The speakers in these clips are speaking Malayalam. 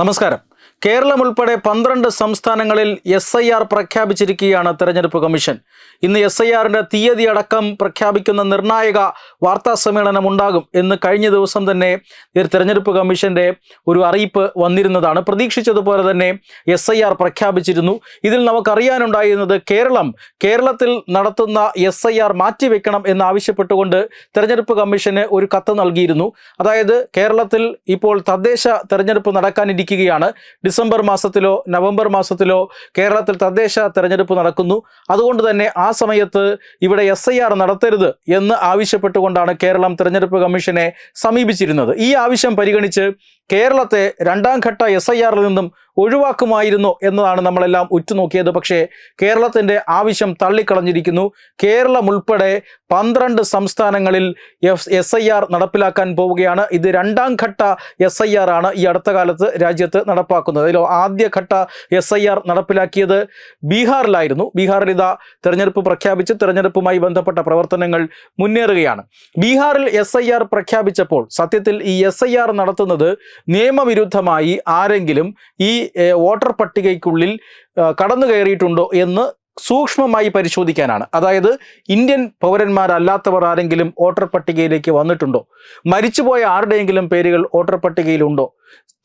നമസ്കാരം. കേരളം ഉൾപ്പെടെ പന്ത്രണ്ട് സംസ്ഥാനങ്ങളിൽ എസ് ഐ ആർ പ്രഖ്യാപിച്ചിരിക്കുകയാണ് തെരഞ്ഞെടുപ്പ് കമ്മീഷൻ. ഇന്ന് എസ് ഐ ആറിന്റെ തീയതി അടക്കം പ്രഖ്യാപിക്കുന്ന നിർണായക വാർത്താ സമ്മേളനം ഉണ്ടാകും എന്ന് കഴിഞ്ഞ ദിവസം തന്നെ തെരഞ്ഞെടുപ്പ് കമ്മീഷന്റെ ഒരു അറിയിപ്പ് വന്നിരുന്നതാണ്. പ്രതീക്ഷിച്ചതുപോലെ തന്നെ എസ് ഐ ആർ പ്രഖ്യാപിച്ചിരുന്നു. ഇതിൽ നമുക്കറിയാനുണ്ടായിരുന്നത് കേരളം കേരളത്തിൽ നടത്തുന്ന എസ് ഐ ആർ മാറ്റിവെക്കണം എന്നാവശ്യപ്പെട്ടുകൊണ്ട് തെരഞ്ഞെടുപ്പ് കമ്മീഷന് ഒരു കത്ത് നൽകിയിരുന്നു. അതായത് കേരളത്തിൽ ഇപ്പോൾ തദ്ദേശ തെരഞ്ഞെടുപ്പ് നടക്കാനിരിക്കുകയാണ്. ഡിസംബർ മാസത്തിലോ നവംബർ മാസത്തിലോ കേരളത്തിൽ തദ്ദേശ തെരഞ്ഞെടുപ്പ് നടക്കുന്നു. അതുകൊണ്ട് തന്നെ ആ സമയത്ത് ഇവിടെ എസ് ഐ ആർ നടത്തരുത് എന്ന് ആവശ്യപ്പെട്ടുകൊണ്ടാണ് കേരളം തെരഞ്ഞെടുപ്പ് കമ്മീഷനെ സമീപിച്ചിരുന്നത്. ഈ ആവശ്യം പരിഗണിച്ച് കേരളത്തെ രണ്ടാം ഘട്ട എസ് ഐ ആറിൽ നിന്നും ഒഴിവാക്കുമായിരുന്നു എന്നതാണ് നമ്മളെല്ലാം ഉറ്റുനോക്കിയത്. പക്ഷേ കേരളത്തിന്റെ ആവശ്യം തള്ളിക്കളഞ്ഞിരിക്കുന്നു. കേരളം ഉൾപ്പെടെ പന്ത്രണ്ട് സംസ്ഥാനങ്ങളിൽ എഫ് എസ് ഐ ആർ നടപ്പിലാക്കാൻ പോവുകയാണ്. ഇത് രണ്ടാം ഘട്ട എസ് ഐ ആർ ആണ് ഈ അടുത്ത കാലത്ത് രാജ്യത്ത് നടപ്പാക്കുന്നത്. അതിലോ ആദ്യഘട്ട എസ് ഐ ആർ നടപ്പിലാക്കിയത് ബീഹാറിലായിരുന്നു. ബീഹാറിൽ ഇതാ തെരഞ്ഞെടുപ്പ് പ്രഖ്യാപിച്ച് തെരഞ്ഞെടുപ്പുമായി ബന്ധപ്പെട്ട പ്രവർത്തനങ്ങൾ മുന്നേറുകയാണ്. ബീഹാറിൽ എസ് ഐ ആർ പ്രഖ്യാപിച്ചപ്പോൾ സത്യത്തിൽ ഈ എസ് ഐ ആർ നടത്തുന്നത് നിയമവിരുദ്ധമായി ആരെങ്കിലും ഈ വോട്ടർ പട്ടികയ്ക്കുള്ളിൽ കടന്നു കയറിയിട്ടുണ്ടോ എന്ന് സൂക്ഷ്മമായി പരിശോധിക്കാനാണ്. അതായത് ഇന്ത്യൻ പൗരന്മാരല്ലാത്തവർ ആരെങ്കിലും വോട്ടർ പട്ടികയിലേക്ക് വന്നിട്ടുണ്ടോ? മരിച്ചുപോയ ആരുടെയെങ്കിലും പേരുകൾ വോട്ടർ പട്ടികയിലുണ്ടോ?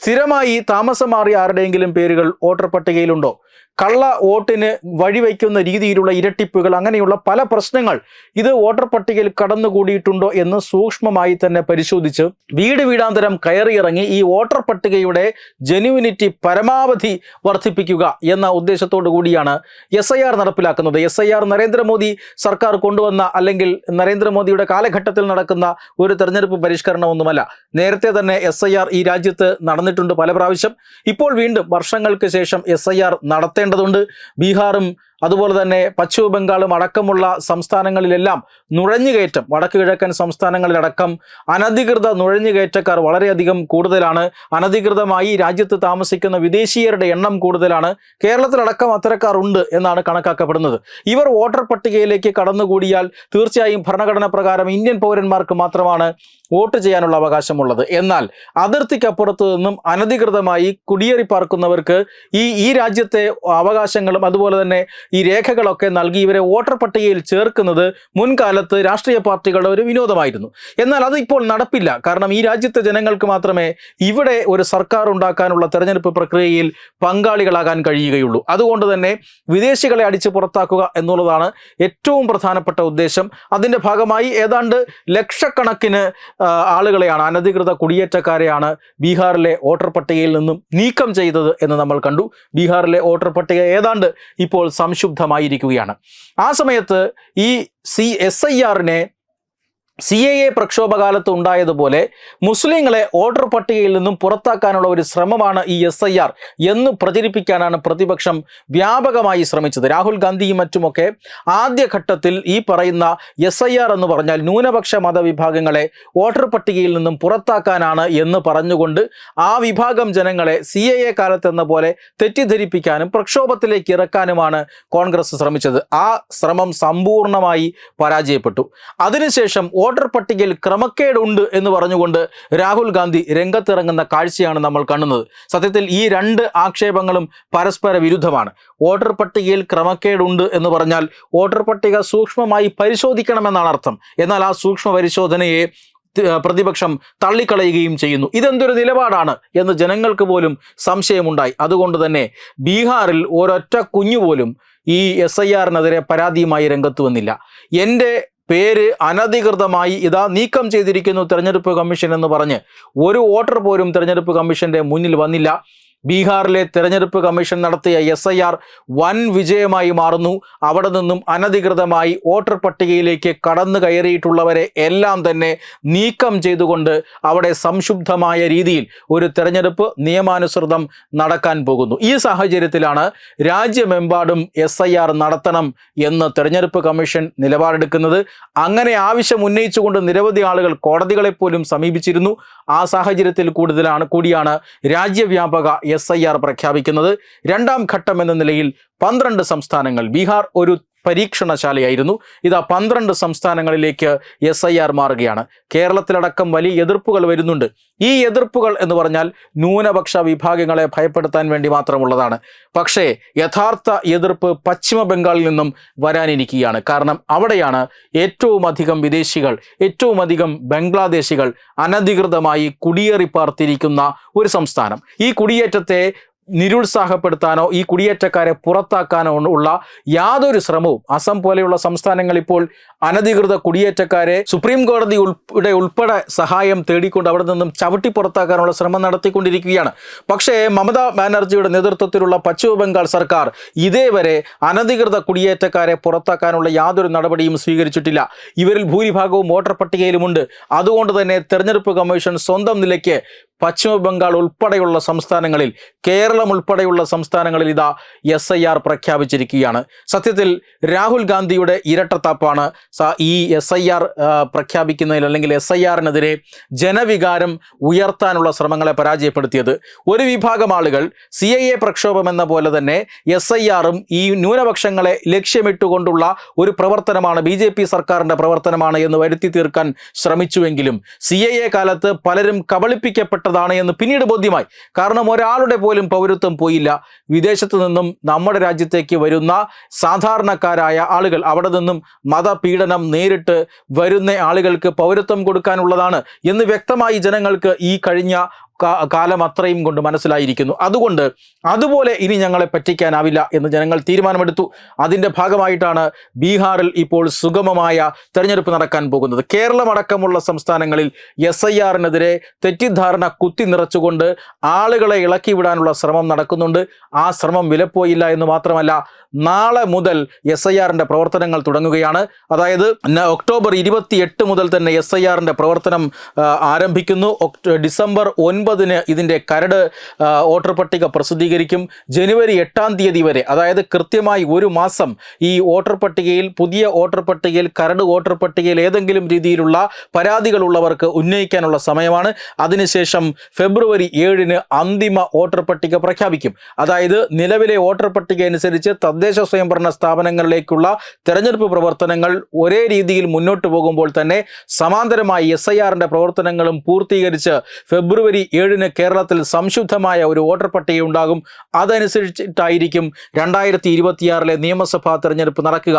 സ്ഥിരമായി താമസം മാറിയ ആരുടെയെങ്കിലും പേരുകൾ വോട്ടർ പട്ടികയിലുണ്ടോ? കള്ള വോട്ടിന് വഴിവെക്കുന്ന രീതിയിലുള്ള ഇരട്ടിപ്പുകൾ അങ്ങനെയുള്ള പല പ്രശ്നങ്ങൾ ഇത് വോട്ടർ പട്ടികയിൽ കടന്നുകൂടിയിട്ടുണ്ടോ എന്ന് സൂക്ഷ്മമായി തന്നെ പരിശോധിച്ച് വീട് വീടാന്തരം കയറിയിറങ്ങി ഈ വോട്ടർ പട്ടികയുടെ ജെന്യുവിനിറ്റി പരമാവധി വർദ്ധിപ്പിക്കുക എന്ന ഉദ്ദേശത്തോടു കൂടിയാണ് എസ് ഐ ആർ നടപ്പിലാക്കുന്നത്. എസ് ഐ ആർ നരേന്ദ്രമോദി സർക്കാർ കൊണ്ടുവന്ന അല്ലെങ്കിൽ നരേന്ദ്രമോദിയുടെ കാലഘട്ടത്തിൽ നടക്കുന്ന ഒരു തെരഞ്ഞെടുപ്പ് പരിഷ്കരണമൊന്നുമല്ല. നേരത്തെ തന്നെ എസ് ഐ ആർ ഈ രാജ്യത്ത് നടന്നിട്ടുണ്ട് പല പ്രാവശ്യം. ഇപ്പോൾ വീണ്ടും വർഷങ്ങൾക്ക് ശേഷം എസ് നടത്തേണ്ടതുണ്ട്. ബീഹാറും അതുപോലെ തന്നെ പശ്ചിമ ബംഗാളും അടക്കമുള്ള സംസ്ഥാനങ്ങളിലെല്ലാം നുഴഞ്ഞുകയറ്റം വടക്ക് കിഴക്കൻ സംസ്ഥാനങ്ങളിലടക്കം അനധികൃത നുഴഞ്ഞുകയറ്റക്കാർ വളരെയധികം കൂടുതലാണ്. അനധികൃതമായി രാജ്യത്ത് താമസിക്കുന്ന വിദേശീയരുടെ എണ്ണം കൂടുതലാണ്. കേരളത്തിലടക്കം അത്തരക്കാർ ഉണ്ട് എന്നാണ് കണക്കാക്കപ്പെടുന്നത്. ഇവർ വോട്ടർ പട്ടികയിലേക്ക് കടന്നുകൂടിയാൽ തീർച്ചയായും ഭരണഘടന പ്രകാരം ഇന്ത്യൻ പൗരന്മാർക്ക് മാത്രമാണ് വോട്ട് ചെയ്യാനുള്ള അവകാശമുള്ളത്. എന്നാൽ അതിർത്തിക്കപ്പുറത്തു നിന്നും അനധികൃതമായി കുടിയേറി പാർക്കുന്നവർക്ക് ഈ ഈ രാജ്യത്തെ അവകാശങ്ങളും അതുപോലെ തന്നെ ഈ രേഖകളൊക്കെ നൽകി ഇവരെ വോട്ടർ പട്ടികയിൽ ചേർക്കുന്നത് മുൻകാലത്ത് രാഷ്ട്രീയ പാർട്ടികളുടെ ഒരു വിനോദമായിരുന്നു. എന്നാൽ അത് ഇപ്പോൾ നടപ്പില്ല. കാരണം ഈ രാജ്യത്തെ ജനങ്ങൾക്ക് മാത്രമേ ഇവിടെ ഒരു സർക്കാർ ഉണ്ടാക്കാനുള്ള തെരഞ്ഞെടുപ്പ് പ്രക്രിയയിൽ പങ്കാളികളാകാൻ കഴിയുകയുള്ളൂ. അതുകൊണ്ട് തന്നെ വിദേശികളെ അടിച്ച് പുറത്താക്കുക എന്നുള്ളതാണ് ഏറ്റവും പ്രധാനപ്പെട്ട ഉദ്ദേശം. അതിന്റെ ഭാഗമായി ഏതാണ്ട് ലക്ഷക്കണക്കിന് ആളുകളെയാണ് അനധികൃത കുടിയേറ്റക്കാരെയാണ് ബീഹാറിലെ വോട്ടർ പട്ടികയിൽ നിന്നും നീക്കം ചെയ്തത് എന്ന് നമ്മൾ കണ്ടു. ബീഹാറിലെ വോട്ടർ പട്ടിക ഏതാണ്ട് ഇപ്പോൾ സംശുദ്ധമായിരിക്കുകയാണ് ആ സമയത്ത് ഈ സി എസ് ഐ ആറിനെ സി എ എ പ്രക്ഷോഭകാലത്ത് ഉണ്ടായതുപോലെ മുസ്ലിങ്ങളെ വോട്ടർ പട്ടികയിൽ നിന്നും പുറത്താക്കാനുള്ള ഒരു ശ്രമമാണ് ഈ എസ് ഐ ആർ എന്ന് പ്രചരിപ്പിക്കാനാണ് പ്രതിപക്ഷം വ്യാപകമായി ശ്രമിച്ചത്. രാഹുൽ ഗാന്ധിയും മറ്റുമൊക്കെ ആദ്യഘട്ടത്തിൽ ഈ പറയുന്ന എസ് ഐ ആർ എന്ന് പറഞ്ഞാൽ ന്യൂനപക്ഷ മതവിഭാഗങ്ങളെ വോട്ടർ പട്ടികയിൽ നിന്നും പുറത്താക്കാനാണ് എന്ന് പറഞ്ഞുകൊണ്ട് ആ വിഭാഗം ജനങ്ങളെ സി എ എ കാലത്തെന്ന പോലെ തെറ്റിദ്ധരിപ്പിക്കാനും പ്രക്ഷോഭത്തിലേക്ക് ഇറക്കാനുമാണ് കോൺഗ്രസ് ശ്രമിച്ചത്. ആ ശ്രമം സമ്പൂർണമായി പരാജയപ്പെട്ടു. അതിനുശേഷം വോട്ടർ പട്ടികയിൽ ക്രമക്കേടുണ്ട് എന്ന് പറഞ്ഞുകൊണ്ട് രാഹുൽ ഗാന്ധി രംഗത്തിറങ്ങുന്ന കാഴ്ചയാണ് നമ്മൾ കാണുന്നത്. സത്യത്തിൽ ഈ രണ്ട് ആക്ഷേപങ്ങളും പരസ്പര വിരുദ്ധമാണ്. വോട്ടർ പട്ടികയിൽ ക്രമക്കേടുണ്ട് എന്ന് പറഞ്ഞാൽ വോട്ടർ പട്ടിക സൂക്ഷ്മമായി പരിശോധിക്കണമെന്നാണ് അർത്ഥം. എന്നാൽ ആ സൂക്ഷ്മ പരിശോധനയെ പ്രതിപക്ഷം തള്ളിക്കളയുകയും ചെയ്യുന്നു. ഇതെന്തൊരു നിലപാടാണ് എന്ന് ജനങ്ങൾക്ക് പോലും സംശയമുണ്ടായി. അതുകൊണ്ട് തന്നെ ബീഹാറിൽ ഒരൊറ്റ കുഞ്ഞു പോലും ഈ എസ് ഐ ആറിനെതിരെ പരാതിയുമായി രംഗത്ത് വന്നില്ല. എന്റെ പേര് അനധികൃതമായി ഇതാ നീക്കം ചെയ്തിരിക്കുന്നു തെരഞ്ഞെടുപ്പ് കമ്മീഷൻ എന്ന് പറഞ്ഞ്. ഒരു വോട്ടർ പോലും തെരഞ്ഞെടുപ്പ് കമ്മീഷന്റെ മുന്നിൽ വന്നില്ല. ബീഹാറിലെ തെരഞ്ഞെടുപ്പ് കമ്മീഷൻ നടത്തിയ എസ് ഐ ആർ വൻ വിജയമായി മാറുന്നു. അവിടെ നിന്നും അനധികൃതമായി വോട്ടർ പട്ടികയിലേക്ക് കടന്നു കയറിയിട്ടുള്ളവരെ എല്ലാം തന്നെ നീക്കം ചെയ്തുകൊണ്ട് അവിടെ സംശുദ്ധമായ രീതിയിൽ ഒരു തെരഞ്ഞെടുപ്പ് നിയമാനുസൃതം നടക്കാൻ പോകുന്നു. ഈ സാഹചര്യത്തിലാണ് രാജ്യമെമ്പാടും എസ് ഐ ആർ നടത്തണം എന്ന് തെരഞ്ഞെടുപ്പ് കമ്മീഷൻ നിലപാടെടുക്കുന്നത്. അങ്ങനെ ആവശ്യം ഉന്നയിച്ചുകൊണ്ട് നിരവധി ആളുകൾ കോടതികളെപ്പോലും സമീപിച്ചിരുന്നു. ആ സാഹചര്യത്തിൽ കൂടുതലാണ് കൂടിയാണ് രാജ്യവ്യാപക എസ് ഐ ആർ പ്രഖ്യാപിക്കുന്നത് രണ്ടാം ഘട്ടം എന്ന നിലയിൽ പന്ത്രണ്ട് സംസ്ഥാനങ്ങൾ. ബീഹാർ ഒരു പരീക്ഷണശാലയായിരുന്നു. ഇതാ പന്ത്രണ്ട് സംസ്ഥാനങ്ങളിലേക്ക് എസ് ഐ ആർ മാറുകയാണ്. കേരളത്തിലടക്കം വലിയ എതിർപ്പുകൾ വരുന്നുണ്ട്. ഈ എതിർപ്പുകൾ എന്ന് പറഞ്ഞാൽ ന്യൂനപക്ഷ വിഭാഗങ്ങളെ ഭയപ്പെടുത്താൻ വേണ്ടി മാത്രമുള്ളതാണ്. പക്ഷേ യഥാർത്ഥ എതിർപ്പ് പശ്ചിമ ബംഗാളിൽ നിന്നും വരാനിരിക്കുകയാണ്. കാരണം അവിടെയാണ് ഏറ്റവും അധികം വിദേശികൾ ഏറ്റവും അധികം ബംഗ്ലാദേശികൾ അനധികൃതമായി കുടിയേറി പാർത്തിരിക്കുന്ന ഒരു സംസ്ഥാനം. ഈ കുടിയേറ്റത്തെ നിരുത്സാഹപ്പെടുത്താനോ ഈ കുടിയേറ്റക്കാരെ പുറത്താക്കാനോ ഉള്ള യാതൊരു ശ്രമവും അസം പോലെയുള്ള സംസ്ഥാനങ്ങൾ ഇപ്പോൾ അനധികൃത കുടിയേറ്റക്കാരെ സുപ്രീം കോടതി ഉൾപ്പെടെ ഉൾപ്പെടെ സഹായം തേടിക്കൊണ്ട് അവിടെ നിന്നും ചവിട്ടി പുറത്താക്കാനുള്ള ശ്രമം നടത്തിക്കൊണ്ടിരിക്കുകയാണ്. പക്ഷേ മമതാ ബാനർജിയുടെ നേതൃത്വത്തിലുള്ള പശ്ചിമ ബംഗാൾ സർക്കാർ ഇതേവരെ അനധികൃത കുടിയേറ്റക്കാരെ പുറത്താക്കാനുള്ള യാതൊരു നടപടിയും സ്വീകരിച്ചിട്ടില്ല. ഇവരിൽ ഭൂരിഭാഗവും വോട്ടർ പട്ടികയിലുമുണ്ട്. അതുകൊണ്ട് തന്നെ തെരഞ്ഞെടുപ്പ് കമ്മീഷൻ സ്വന്തം നിലയ്ക്ക് പശ്ചിമ ബംഗാൾ ഉൾപ്പെടെയുള്ള സംസ്ഥാനങ്ങളിൽ കേരളം ഉൾപ്പെടെയുള്ള സംസ്ഥാനങ്ങളിൽ ഇതാ എസ് ഐ ആർ പ്രഖ്യാപിച്ചിരിക്കുകയാണ്. സത്യത്തിൽ രാഹുൽ ഗാന്ധിയുടെ ഇരട്ടത്താപ്പാണ് ഈ എസ് ഐ ആർ പ്രഖ്യാപിക്കുന്നതിൽ അല്ലെങ്കിൽ എസ് ഐ ആറിനെതിരെ ജനവികാരം ഉയർത്താനുള്ള ശ്രമങ്ങളെ പരാജയപ്പെടുത്തിയത്. ഒരു വിഭാഗം ആളുകൾ സി ഐ എ പ്രക്ഷോഭം എന്ന പോലെ തന്നെ എസ് ഐ ആറും ഈ ന്യൂനപക്ഷങ്ങളെ ലക്ഷ്യമിട്ടുകൊണ്ടുള്ള ഒരു പ്രവർത്തനമാണ് ബി ജെ പി സർക്കാരിന്റെ പ്രവർത്തനമാണ് എന്ന് വരുത്തി തീർക്കാൻ ശ്രമിച്ചുവെങ്കിലും സി ഐ എ കാലത്ത് പലരും കബളിപ്പിക്കപ്പെട്ടതാണ് എന്ന് പിന്നീട് ബോധ്യമായി. കാരണം ഒരാളുടെ പോലും പൗരത്വം പോയില്ല. വിദേശത്ത് നിന്നും നമ്മുടെ രാജ്യത്തേക്ക് വരുന്ന സാധാരണക്കാരായ ആളുകൾ അവിടെ നിന്നും മതപീഡനം നേരിട്ട് വരുന്ന ആളുകൾക്ക് പൗരത്വം കൊടുക്കാനുള്ളതാണ് എന്ന് വ്യക്തമായി ജനങ്ങൾക്ക് ഈ കഴിഞ്ഞ കാലം അത്രയും കൊണ്ട് മനസ്സിലായിരിക്കുന്നു. അതുകൊണ്ട് അതുപോലെ ഇനി ഞങ്ങളെ പറ്റിക്കാനാവില്ല എന്ന് ജനങ്ങൾ തീരുമാനമെടുത്തു. അതിന്റെ ഭാഗമായിട്ടാണ് ബീഹാറിൽ ഇപ്പോൾ സുഗമമായ തെരഞ്ഞെടുപ്പ് നടക്കാൻ പോകുന്നത്. കേരളമടക്കമുള്ള സംസ്ഥാനങ്ങളിൽ എസ് ഐ ആറിനെതിരെ തെറ്റിദ്ധാരണ കുത്തി നിറച്ചുകൊണ്ട് ആളുകളെ ഇളക്കി വിടാനുള്ള ശ്രമം നടക്കുന്നുണ്ട്. ആ ശ്രമം വിലപ്പോയില്ല എന്ന് മാത്രമല്ല നാളെ മുതൽ എസ് ഐ ആറിന്റെ പ്രവർത്തനങ്ങൾ തുടങ്ങുകയാണ്. അതായത് ഒക്ടോബർ ഇരുപത്തി എട്ട് മുതൽ തന്നെ എസ് ഐ ആറിന്റെ പ്രവർത്തനം ആരംഭിക്കുന്നു. ഡിസംബർ ഡിസംബർ ഒൻപതിന് ഇതിന്റെ കരട് വോട്ടർ പട്ടിക പ്രസിദ്ധീകരിക്കും. ജനുവരി എട്ടാം തീയതി വരെ അതായത് കൃത്യമായി ഒരു മാസം ഈ വോട്ടർ പട്ടികയിൽ പുതിയ വോട്ടർ പട്ടികയിൽ കരട് വോട്ടർ പട്ടികയിൽ ഏതെങ്കിലും രീതിയിലുള്ള പരാതികളുള്ളവർക്ക് ഉന്നയിക്കാനുള്ള സമയമാണ്. അതിനുശേഷം ഫെബ്രുവരി ഏഴിന് അന്തിമ വോട്ടർ പട്ടിക പ്രഖ്യാപിക്കും. അതായത് നിലവിലെ വോട്ടർ പട്ടിക അനുസരിച്ച് തദ്ദേശ സ്വയംഭരണ സ്ഥാപനങ്ങളിലേക്കുള്ള തെരഞ്ഞെടുപ്പ് പ്രവർത്തനങ്ങൾ ഒരേ രീതിയിൽ മുന്നോട്ട് പോകുമ്പോൾ തന്നെ സമാന്തരമായി എസ് ഐ പ്രവർത്തനങ്ങളും പൂർത്തീകരിച്ച് ഫെബ്രുവരി ഏഴിന് കേരളത്തിൽ സംശുദ്ധമായ ഒരു വോട്ടർ പട്ടിക ഉണ്ടാകും. അതനുസരിച്ചിട്ടായിരിക്കും രണ്ടായിരത്തി ഇരുപത്തിയാറിലെ നിയമസഭാ തെരഞ്ഞെടുപ്പ് നടക്കുക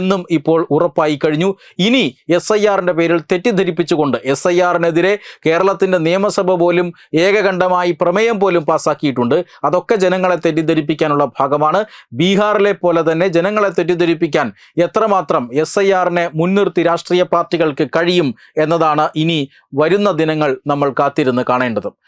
എന്നും ഇപ്പോൾ ഉറപ്പായി കഴിഞ്ഞു. ഇനി എസ് ഐ ആറിന്റെ പേരിൽ തെറ്റിദ്ധരിപ്പിച്ചുകൊണ്ട് എസ് ഐ ആറിനെതിരെ കേരളത്തിന്റെ നിയമസഭ പോലും ഏകകണ്ഠമായി പ്രമേയം പോലും പാസ്സാക്കിയിട്ടുണ്ട് അതൊക്കെ ജനങ്ങളെ തെറ്റിദ്ധരിപ്പിക്കാനുള്ള ഭാഗമാണ്. ബീഹാറിലെ പോലെ തന്നെ ജനങ്ങളെ തെറ്റിദ്ധരിപ്പിക്കാൻ എത്രമാത്രം എസ് ഐ ആറിനെ മുൻനിർത്തി രാഷ്ട്രീയ പാർട്ടികൾക്ക് കഴിയും എന്നതാണ് ഇനി വരുന്ന ദിനങ്ങൾ നമ്മൾ കാത്തിരുന്ന് കാണേണ്ടത്.